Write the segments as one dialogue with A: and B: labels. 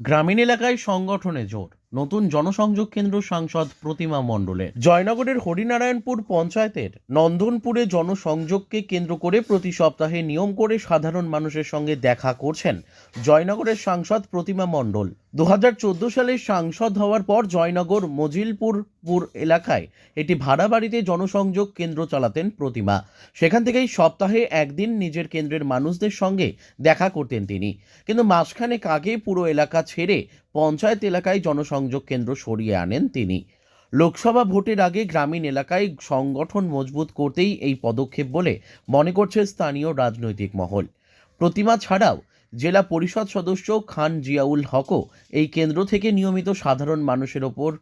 A: গ্রামীণ এলাকায় সংগঠনে জোর নতুন জনসংযোগ কেন্দ্র সাংসদ প্রতিমা মণ্ডলের। জয়নগরের হরিনারায়ণপুর পঞ্চায়েতের নন্দনপুরে জনসংযোগকে কেন্দ্র করে প্রতি সপ্তাহে নিয়ম করে সাধারণ মানুষের সঙ্গে দেখা করছেন জয়নগরের সাংসদ প্রতিমা মণ্ডল। দু হাজার চোদ্দ সালে সাংসদ হওয়ার পর জয়নগর, মজিলপুর পুর এলাকায় এটি ভাড়া বাড়িতে জনসংযোগ কেন্দ্র চালাতেন প্রতিমা। সেখান থেকেই সপ্তাহে একদিন নিজের কেন্দ্রের মানুষদের সঙ্গে দেখা করতেন তিনি। কিন্তু মাঝখানে আগে পুরো এলাকা ছেড়ে পঞ্চায়েত এলাকায় জনসংযোগ কেন্দ্র সরিয়ে আনেন তিনি। লোকসভা ভোটের আগে গ্রামীণ এলাকায় সংগঠন মজবুত করতেই এই পদক্ষেপ বলে মনে করছে স্থানীয় রাজনৈতিক মহল। প্রতিমা ছাড়াও জেলা পরিষদ সদস্য খান জিয়াউল হকও এই কেন্দ্র থেকে নিয়মিত সাধারণ মানুষের ওপর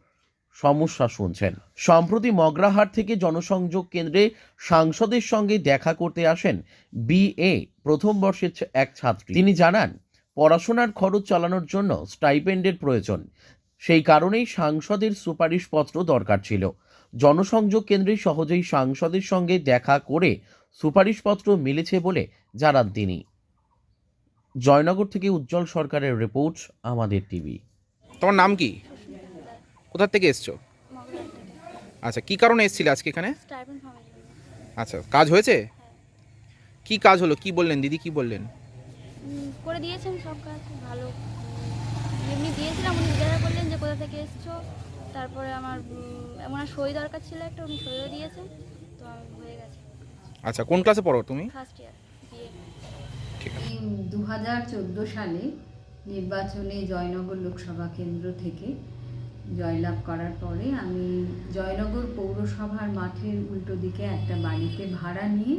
A: সমস্যা শুনছেন। সম্প্রতি মগরাহাট থেকে জনসংযোগ কেন্দ্রে সাংসদের সঙ্গে দেখা করতে আসেন বিএ প্রথম বর্ষের এক ছাত্রী। তিনি জানান, পড়াশোনার খরচ চালানোর জন্য স্টাইপেন্ডের প্রয়োজন। সেই কারণেই সাংসদের সুপারিশপত্র দরকার ছিল। জনসংযোগ কেন্দ্রে সহজেই সাংসদের সঙ্গে দেখা করে সুপারিশপত্র মিলেছে বলে জানান তিনি। জয়নগর থেকে উজ্জ্বল সরকারের রিপোর্ট আমাদের টিভি।
B: তোমার নাম কি? কোথা থেকে এসছো? আচ্ছা কি কারণে এসেছিলে আজকে এখানে? আচ্ছা কাজ হয়েছে? কি কাজ হলো? কি বললেন? দিদি কি বললেন?
C: করে দিয়েছেন সব কাজ ভালো। কোথা থেকে এসছো? তারপরে আমার ওনার সই দরকার ছিল একটা উনি সইও দিয়েছেন তো আমি হয়ে গেছে।
B: আচ্ছা কোন ক্লাসে পড়ো তুমি?
C: ফার্স্ট ইয়ার
B: ঠিক আছে।
D: দু হাজার চোদ্দ সালে নির্বাচনে জয়নগর লোকসভা কেন্দ্র থেকে জয়লাভ করার পরে আমি জয়নগর পৌরসভার মাঠের উল্টো দিকে একটা বাড়িতে ভাড়া নিয়ে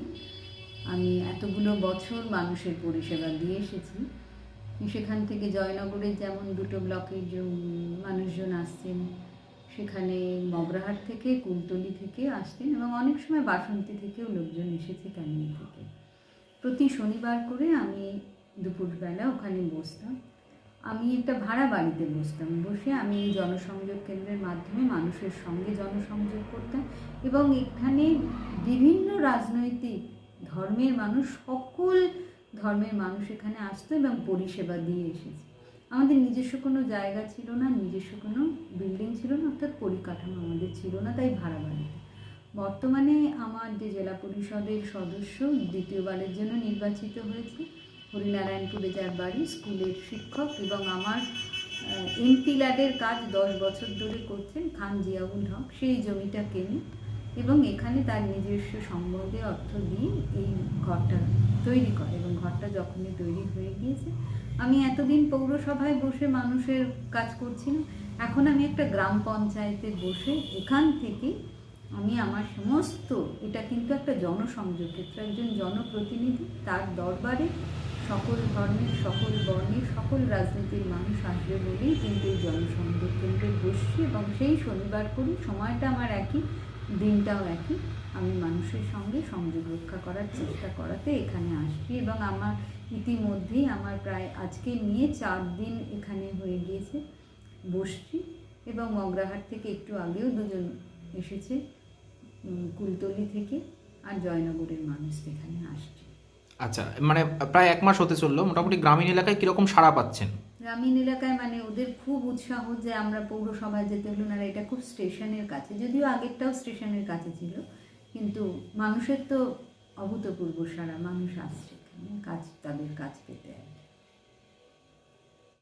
D: আমি এতগুলো বছর মানুষের পরিষেবা দিয়ে এসেছি। সেখান থেকে জয়নগরের যেমন দুটো ব্লকের মানুষজন আসছেন, সেখানে মগরাহাট থেকে, কুলতলি থেকে আসতেন এবং অনেক সময় বাসন্তী থেকেও লোকজন এসেছে ক্যানিং থেকে। প্রতি শনিবার করে আমি দুপুরবেলা ওখানে বসতাম। আমি একটা ভাড়া বাড়িতে বসতাম। বসে আমি এই জনসংযোগ কেন্দ্রের মাধ্যমে মানুষের সঙ্গে জনসংযোগ করতাম এবং এখানে বিভিন্ন রাজনৈতিক ধর্মের মানুষ সকল ধর্মের মানুষ এখানে আসতো এবং পরিষেবা দিয়ে এসেছে। আমাদের নিজস্ব কোনো জায়গা ছিল না, নিজস্ব কোনো বিল্ডিং ছিল না, অর্থাৎ পরিকাঠামো আমাদের ছিল না, তাই ভাড়া বাড়িতে। বর্তমানে আমার যে জেলা পরিষদের সদস্য দ্বিতীয়বারের জন্য নির্বাচিত হয়েছে, হরিনারায়ণপুরে যার বাড়ি, স্কুলের শিক্ষক এবং আমার এমপি ল্যাডের কাজ দশ বছর ধরে করছেন, খান জিয়াউল হক। সেই জমিটা কেনে এবং এখানে তার নিজস্ব সম্বন্ধে অর্থ দিয়ে এই ঘরটা তৈরি করে এবং ঘরটা যখনই তৈরি হয়ে গিয়েছে, আমি এতদিন পৌরসভায় বসে মানুষের কাজ করছিলাম। এখন আমি একটা গ্রাম পঞ্চায়েতে বসে এখান থেকে আমি আমার সমস্ত, এটা কিন্তু একটা জনসংযোগ ক্ষেত্র, একজন জনপ্রতিনিধি তার দরবারে সকল ধর্মের, সকল বর্ণের, সকল রাজনীতির মানুষ আসবে বলেই কিন্তু এই জনসংযোগ কেন্দ্রে বসছি এবং সেই শনিবার করি সময়টা আমার একই। দিনটাও একই। আমি মানুষের সঙ্গে সংযোগ রক্ষা করার চেষ্টা করাতে এখানে আসছি এবং আমার ইতিমধ্যেই আমার প্রায় আজকে নিয়ে চার দিন এখানে হয়ে গিয়েছে। বসছি এবং মগরাহাট থেকে একটু আগেও দুজন এসেছে কুলতলি থেকে আর জয়নগরের মানুষ এখানে আসছে।
E: আচ্ছা মানে প্রায় এক মাস হতে চলল। মোটামুটি গ্রামীণ এলাকায় কীরকম সাড়া পাচ্ছেন?
D: গ্রামীণ এলাকায় মানে ওদের খুব উৎসাহ যে আমরা পৌরসভায় যেতে হলো না এটা খুব স্টেশনের কাছে যদিও আগেরটাও স্টেশনের কাছে ছিল, কিন্তু মানুষের তো অভূতপূর্ব সারা, মানুষ আসছে, কাজ, তাদের কাজ পেতে আর।